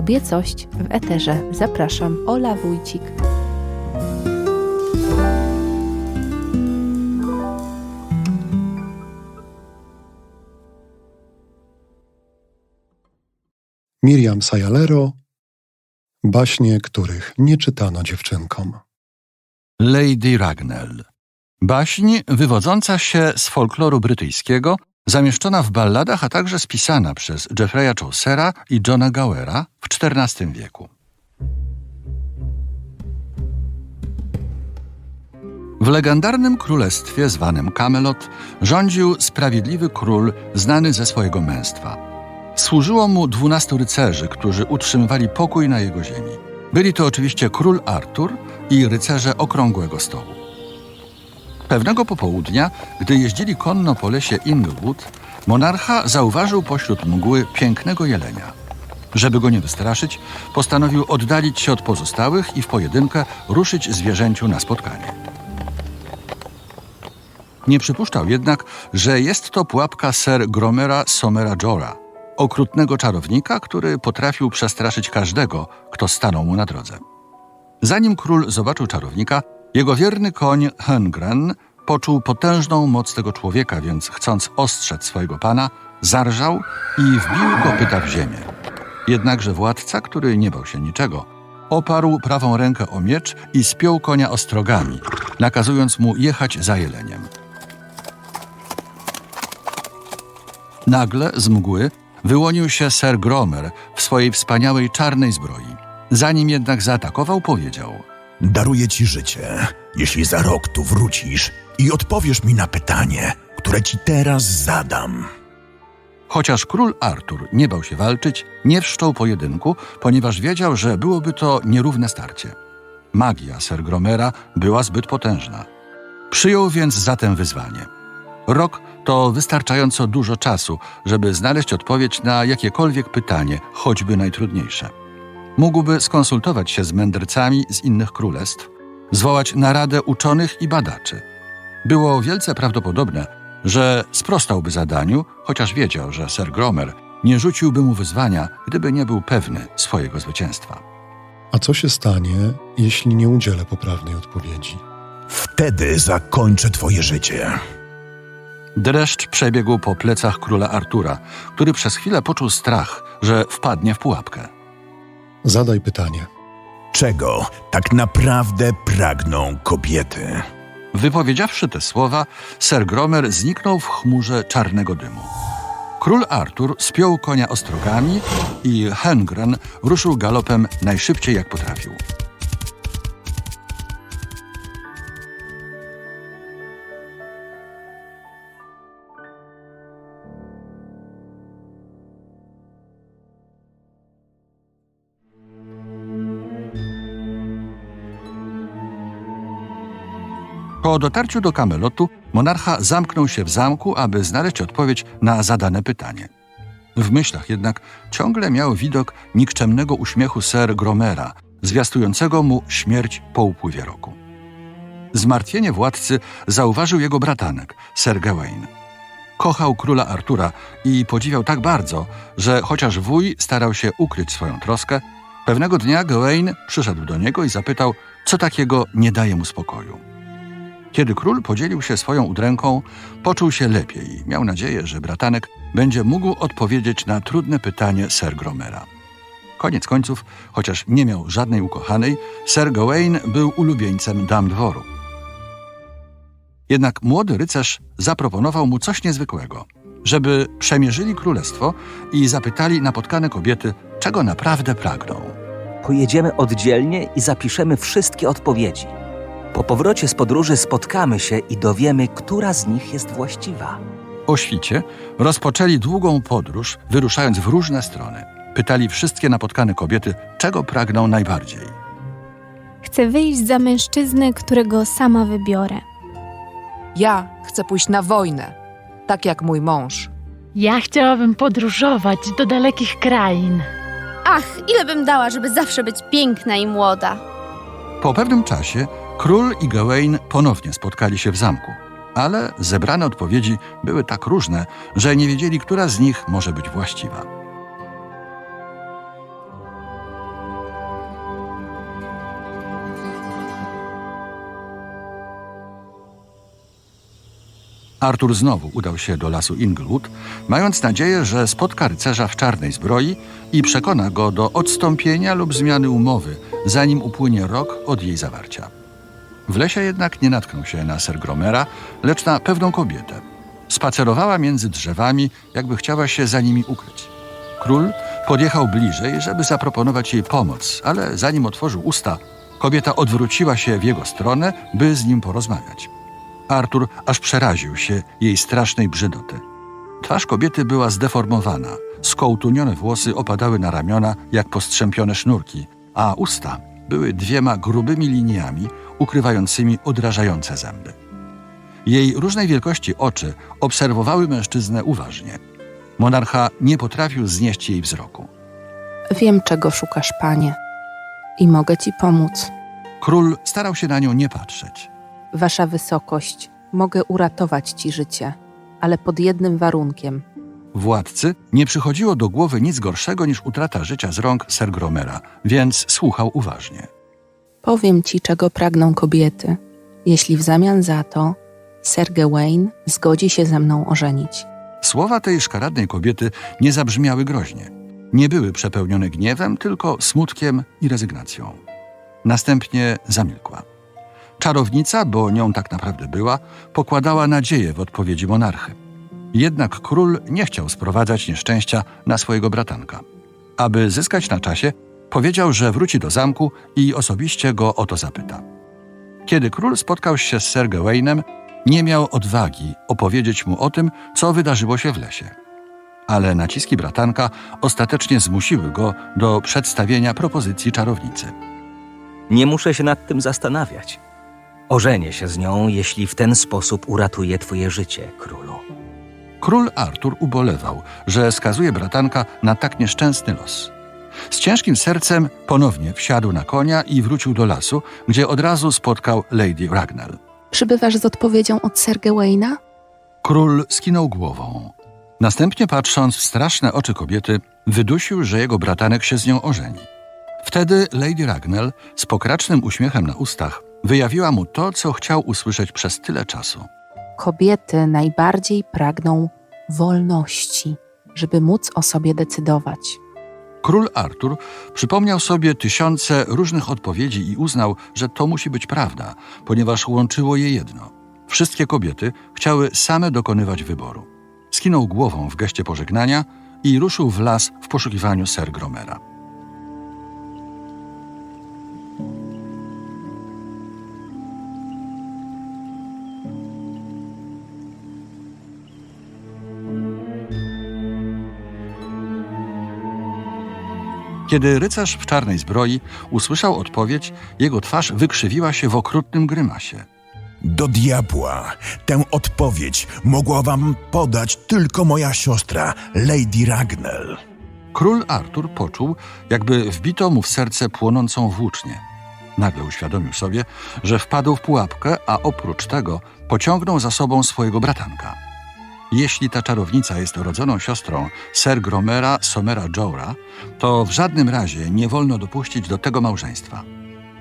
Kobiecość w eterze. Zapraszam, Ola Wójcik. Miriam Sajalero, baśnie, których nie czytano dziewczynkom. Lady Ragnell. Baśń wywodząca się z folkloru brytyjskiego, zamieszczona w balladach, a także spisana przez Jeffreya Chaucera i Johna Gowera w XIV wieku. W legendarnym królestwie zwanym Camelot rządził sprawiedliwy król znany ze swojego męstwa. Służyło mu dwunastu rycerzy, którzy utrzymywali pokój na jego ziemi. Byli to oczywiście król Artur i rycerze Okrągłego Stołu. Pewnego popołudnia, gdy jeździli konno po lesie Inglewood, monarcha zauważył pośród mgły pięknego jelenia. Żeby go nie wystraszyć, postanowił oddalić się od pozostałych i w pojedynkę ruszyć zwierzęciu na spotkanie. Nie przypuszczał jednak, że jest to pułapka Sir Gromera Somera Jora, okrutnego czarownika, który potrafił przestraszyć każdego, kto stanął mu na drodze. Zanim król zobaczył czarownika, jego wierny koń Hengren poczuł potężną moc tego człowieka, więc chcąc ostrzec swojego pana, zarżał i wbił kopyta w ziemię. Jednakże władca, który nie bał się niczego, oparł prawą rękę o miecz i spiął konia ostrogami, nakazując mu jechać za jeleniem. Nagle z mgły wyłonił się Sir Gromer w swojej wspaniałej czarnej zbroi. Zanim jednak zaatakował, powiedział: Daruję ci życie, jeśli za rok tu wrócisz i odpowiesz mi na pytanie, które ci teraz zadam. Chociaż król Artur nie bał się walczyć, nie wszczął pojedynku, ponieważ wiedział, że byłoby to nierówne starcie. Magia Sir Gromera była zbyt potężna. Przyjął więc zatem wyzwanie. Rok to wystarczająco dużo czasu, żeby znaleźć odpowiedź na jakiekolwiek pytanie, choćby najtrudniejsze. Mógłby skonsultować się z mędrcami z innych królestw, zwołać naradę uczonych i badaczy. Było wielce prawdopodobne, że sprostałby zadaniu, chociaż wiedział, że Sir Gromer nie rzuciłby mu wyzwania, gdyby nie był pewny swojego zwycięstwa. A co się stanie, jeśli nie udzielę poprawnej odpowiedzi? Wtedy zakończę twoje życie. Dreszcz przebiegł po plecach króla Artura, który przez chwilę poczuł strach, że wpadnie w pułapkę. Zadaj pytanie. Czego tak naprawdę pragną kobiety? Wypowiedziawszy te słowa, Sir Gromer zniknął w chmurze czarnego dymu. Król Artur spiął konia ostrogami i Hengren ruszył galopem najszybciej jak potrafił. Po dotarciu do Kamelotu monarcha zamknął się w zamku, aby znaleźć odpowiedź na zadane pytanie. W myślach jednak ciągle miał widok nikczemnego uśmiechu Sir Gromera, zwiastującego mu śmierć po upływie roku. Zmartwienie władcy zauważył jego bratanek, Sir Gawain. Kochał króla Artura i podziwiał tak bardzo, że chociaż wuj starał się ukryć swoją troskę, pewnego dnia Gawain przyszedł do niego i zapytał, co takiego nie daje mu spokoju. Kiedy król podzielił się swoją udręką, poczuł się lepiej i miał nadzieję, że bratanek będzie mógł odpowiedzieć na trudne pytanie Sir Gromera. Koniec końców, chociaż nie miał żadnej ukochanej, Sir Gawain był ulubieńcem dam dworu. Jednak młody rycerz zaproponował mu coś niezwykłego, żeby przemierzyli królestwo i zapytali napotkane kobiety, czego naprawdę pragną. Pojedziemy oddzielnie i zapiszemy wszystkie odpowiedzi. Po powrocie z podróży spotkamy się i dowiemy, która z nich jest właściwa. O świcie rozpoczęli długą podróż, wyruszając w różne strony. Pytali wszystkie napotkane kobiety, czego pragną najbardziej. Chcę wyjść za mężczyznę, którego sama wybiorę. Ja chcę pójść na wojnę, tak jak mój mąż. Ja chciałabym podróżować do dalekich krain. Ach, ile bym dała, żeby zawsze być piękna i młoda. Po pewnym czasie Król i Gawain ponownie spotkali się w zamku, ale zebrane odpowiedzi były tak różne, że nie wiedzieli, która z nich może być właściwa. Artur znowu udał się do lasu Inglewood, mając nadzieję, że spotka rycerza w czarnej zbroi i przekona go do odstąpienia lub zmiany umowy, zanim upłynie rok od jej zawarcia. W lesie jednak nie natknął się na Ser Gromera, lecz na pewną kobietę. Spacerowała między drzewami, jakby chciała się za nimi ukryć. Król podjechał bliżej, żeby zaproponować jej pomoc, ale zanim otworzył usta, kobieta odwróciła się w jego stronę, by z nim porozmawiać. Artur aż przeraził się jej strasznej brzydoty. Twarz kobiety była zdeformowana, skołtunione włosy opadały na ramiona jak postrzępione sznurki, a usta były dwiema grubymi liniami ukrywającymi odrażające zęby. Jej różnej wielkości oczy obserwowały mężczyznę uważnie. Monarcha nie potrafił znieść jej wzroku. Wiem, czego szukasz, panie. I mogę ci pomóc. Król starał się na nią nie patrzeć. Wasza wysokość, mogę uratować ci życie, ale pod jednym warunkiem. Władcy nie przychodziło do głowy nic gorszego niż utrata życia z rąk Ser Gromera, więc słuchał uważnie. Powiem ci, czego pragną kobiety, jeśli w zamian za to Sir Gawain zgodzi się ze mną ożenić. Słowa tej szkaradnej kobiety nie zabrzmiały groźnie. Nie były przepełnione gniewem, tylko smutkiem i rezygnacją. Następnie zamilkła. Czarownica, bo nią tak naprawdę była, pokładała nadzieję w odpowiedzi monarchy. Jednak król nie chciał sprowadzać nieszczęścia na swojego bratanka. Aby zyskać na czasie, powiedział, że wróci do zamku i osobiście go o to zapyta. Kiedy król spotkał się z Sir Gawainem, nie miał odwagi opowiedzieć mu o tym, co wydarzyło się w lesie. Ale naciski bratanka ostatecznie zmusiły go do przedstawienia propozycji czarownicy. Nie muszę się nad tym zastanawiać. Ożenię się z nią, jeśli w ten sposób uratuję twoje życie, królu. Król Artur ubolewał, że skazuje bratanka na tak nieszczęsny los. Z ciężkim sercem ponownie wsiadł na konia i wrócił do lasu, gdzie od razu spotkał Lady Ragnell. Przybywasz z odpowiedzią od Sir Gawaina? Król skinął głową. Następnie, patrząc w straszne oczy kobiety, wydusił, że jego bratanek się z nią ożeni. Wtedy Lady Ragnell z pokracznym uśmiechem na ustach wyjawiła mu to, co chciał usłyszeć przez tyle czasu. Kobiety najbardziej pragną wolności, żeby móc o sobie decydować. Król Artur przypomniał sobie tysiące różnych odpowiedzi i uznał, że to musi być prawda, ponieważ łączyło je jedno. Wszystkie kobiety chciały same dokonywać wyboru. Skinął głową w geście pożegnania i ruszył w las w poszukiwaniu Ser Gromera. Kiedy rycerz w czarnej zbroi usłyszał odpowiedź, jego twarz wykrzywiła się w okrutnym grymasie. Do diabła! Tę odpowiedź mogła wam podać tylko moja siostra, Lady Ragnell. Król Artur poczuł, jakby wbito mu w serce płonącą włócznię. Nagle uświadomił sobie, że wpadł w pułapkę, a oprócz tego pociągnął za sobą swojego bratanka. Jeśli ta czarownica jest rodzoną siostrą Ser Gromera Somera Jora, to w żadnym razie nie wolno dopuścić do tego małżeństwa.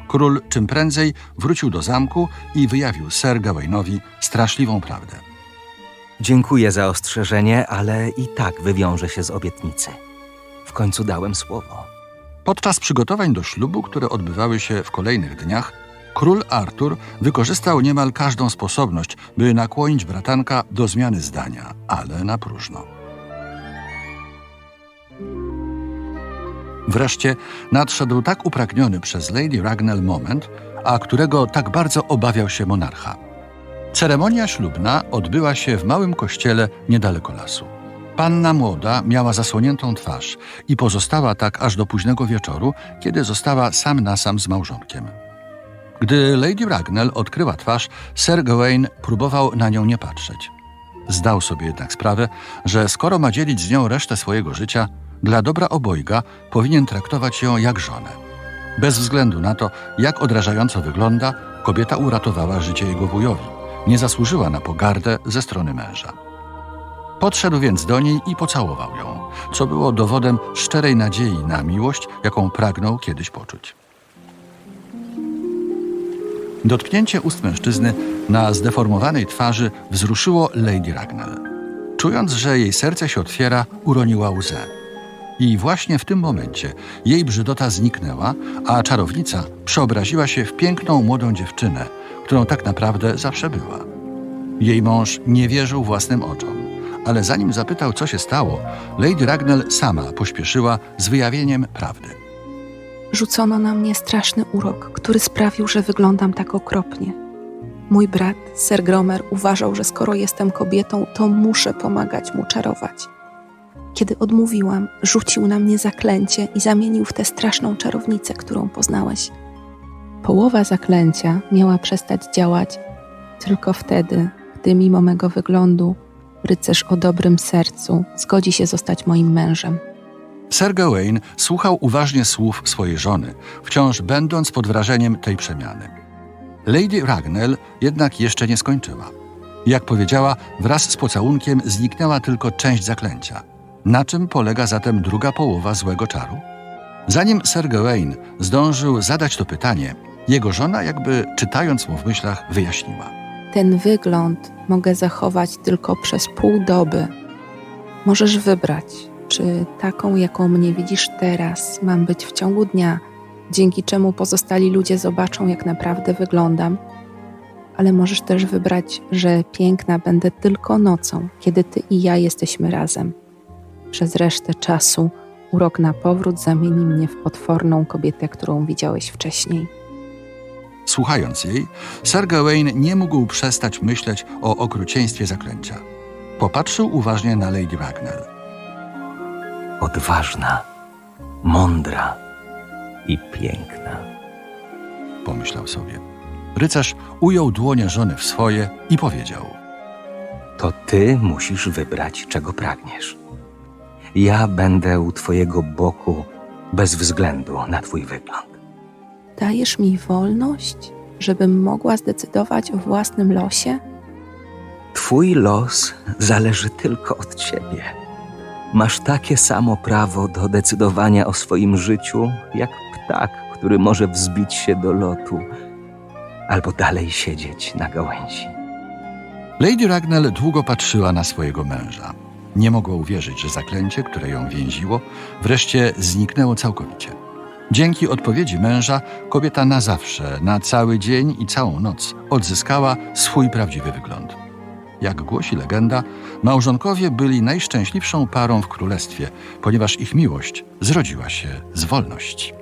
Król czym prędzej wrócił do zamku i wyjawił Ser Gawainowi straszliwą prawdę. Dziękuję za ostrzeżenie, ale i tak wywiążę się z obietnicy. W końcu dałem słowo. Podczas przygotowań do ślubu, które odbywały się w kolejnych dniach, król Artur wykorzystał niemal każdą sposobność, by nakłonić bratanka do zmiany zdania, ale na próżno. Wreszcie nadszedł tak upragniony przez Lady Ragnell moment, a którego tak bardzo obawiał się monarcha. Ceremonia ślubna odbyła się w małym kościele niedaleko lasu. Panna młoda miała zasłoniętą twarz i pozostała tak aż do późnego wieczoru, kiedy została sam na sam z małżonkiem. Gdy Lady Ragnell odkryła twarz, Sir Gawain próbował na nią nie patrzeć. Zdał sobie jednak sprawę, że skoro ma dzielić z nią resztę swojego życia, dla dobra obojga powinien traktować ją jak żonę. Bez względu na to, jak odrażająco wygląda, kobieta uratowała życie jego wujowi. Nie zasłużyła na pogardę ze strony męża. Podszedł więc do niej i pocałował ją, co było dowodem szczerej nadziei na miłość, jaką pragnął kiedyś poczuć. Dotknięcie ust mężczyzny na zdeformowanej twarzy wzruszyło Lady Ragnell. Czując, że jej serce się otwiera, uroniła łzę. I właśnie w tym momencie jej brzydota zniknęła, a czarownica przeobraziła się w piękną młodą dziewczynę, którą tak naprawdę zawsze była. Jej mąż nie wierzył własnym oczom, ale zanim zapytał, co się stało, Lady Ragnell sama pośpieszyła z wyjawieniem prawdy. Rzucono na mnie straszny urok, który sprawił, że wyglądam tak okropnie. Mój brat, Sir Gromer, uważał, że skoro jestem kobietą, to muszę pomagać mu czarować. Kiedy odmówiłam, rzucił na mnie zaklęcie i zamienił w tę straszną czarownicę, którą poznałeś. Połowa zaklęcia miała przestać działać tylko wtedy, gdy mimo mego wyglądu rycerz o dobrym sercu zgodzi się zostać moim mężem. Sir Gawain słuchał uważnie słów swojej żony, wciąż będąc pod wrażeniem tej przemiany. Lady Ragnell jednak jeszcze nie skończyła. Jak powiedziała, wraz z pocałunkiem zniknęła tylko część zaklęcia. Na czym polega zatem druga połowa złego czaru? Zanim Sir Gawain zdążył zadać to pytanie, jego żona, jakby czytając mu w myślach, wyjaśniła. Ten wygląd mogę zachować tylko przez pół doby. Możesz wybrać, czy taką, jaką mnie widzisz teraz, mam być w ciągu dnia, dzięki czemu pozostali ludzie zobaczą, jak naprawdę wyglądam. Ale możesz też wybrać, że piękna będę tylko nocą, kiedy ty i ja jesteśmy razem. Przez resztę czasu urok na powrót zamieni mnie w potworną kobietę, którą widziałeś wcześniej. Słuchając jej, Sir Gawain nie mógł przestać myśleć o okrucieństwie zaklęcia. Popatrzył uważnie na Lady Ragnell. Odważna, mądra i piękna. pomyślał sobie. Rycerz ujął dłonie żony w swoje i powiedział: To ty musisz wybrać, czego pragniesz. Ja będę u twojego boku bez względu na twój wygląd. Dajesz mi wolność, żebym mogła zdecydować o własnym losie? Twój los zależy tylko od ciebie. Masz takie samo prawo do decydowania o swoim życiu, jak ptak, który może wzbić się do lotu albo dalej siedzieć na gałęzi. Lady Ragnell długo patrzyła na swojego męża. Nie mogła uwierzyć, że zaklęcie, które ją więziło, wreszcie zniknęło całkowicie. Dzięki odpowiedzi męża, kobieta na zawsze, na cały dzień i całą noc odzyskała swój prawdziwy wygląd. Jak głosi legenda, małżonkowie byli najszczęśliwszą parą w królestwie, ponieważ ich miłość zrodziła się z wolności.